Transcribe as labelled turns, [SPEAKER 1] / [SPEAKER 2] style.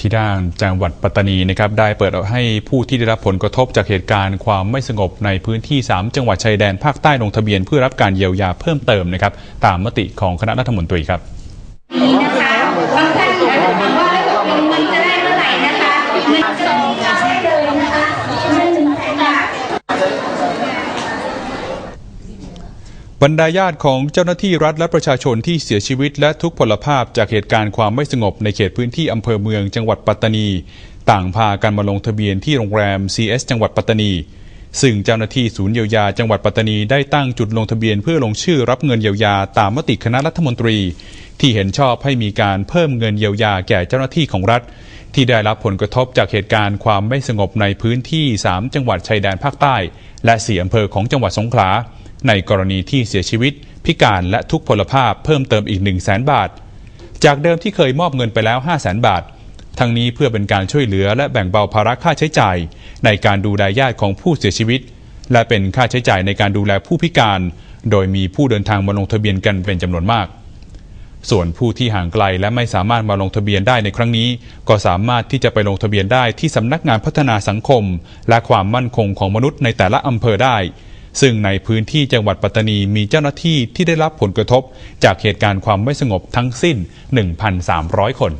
[SPEAKER 1] ที่ด้านจังหวัดปัตตานีนะครับได้เปิดให้ผู้ที่ได้รับผลกระทบจากเหตุการณ์ความไม่สงบในพื้นที่ 3 จังหวัดชายแดนภาคใต้ลงทะเบียนเพื่อรับการเยียวยาเพิ่มเติมนะครับตามมติของคณะรัฐมนตรีครับ
[SPEAKER 2] นี้นะคะบางท่านถามว่าเงินจะได้เมื่อไหร่นะคะเงินจะมีจะได้เลยนะคะเงินหนึ่งแสนบาท
[SPEAKER 1] บรรดาญาติของเจ้าหน้าที่รัฐและประชาชนที่เสียชีวิตและทุกพลภาพจากเหตุการณ์ความไม่สงบในเขตพื้นที่อำเภอเมืองจังหวัดปัตตานี ต่างพากันมาลงทะเบียนที่โรงแรม CS จังหวัดปัตตานี ซึ่งเจ้าหน้าที่ศูนย์เยียวยาจังหวัดปัตตานีได้ตั้งจุดลงทะเบียนเพื่อลงชื่อรับเงินเยียวยาตามมติคณะรัฐมนตรี ที่เห็นชอบให้มีการเพิ่มเงินเยียวยาแก่เจ้าหน้าที่ของรัฐ ที่ได้รับผลกระทบจากเหตุการณ์ความไม่สงบในพื้นที่ 3 จังหวัดชายแดนภาคใต้ และ4อำเภอของจังหวัดสงขลา ในกรณีที่เสียชีวิต พิการและทุกพลภาพเพิ่มเติมอีก 1 0 0 0 0แสนบาท จากเดิมที่เคยมอบเงินไปแล้ว 5 0 0แสนบาท ทั้งนี้เพื่อเป็นการช่วยเหลือและแบ่งเบาภาระค่าใช้จ่าย ในการดูแลญาติของผู้เสียชีวิต และเป็นค่าใช้จ่ายในการดูแลผู้พิการ โดยมีผู้เดินทางมาลงทะเบียนกันเป็นจำนวนมาก ส่วนผู้ที่ห่างไกลและไม่สามารถมาลงทะเบียนได้ในครั้งนี้ ก็สามารถที่จะไปลงทะเบียนได้ที่สำนักงานพัฒนาสังคม และความมั่นคงของมนุษย์ในแต่ละอำเภอได้ ซึ่งในพื้นที่จังหวัดปัตตานีมีเจ้าหน้าที่ที่ได้รับผลกระทบ จากเหตุการณ์ความไม่สงบทั้งสิ้น 1,300 คน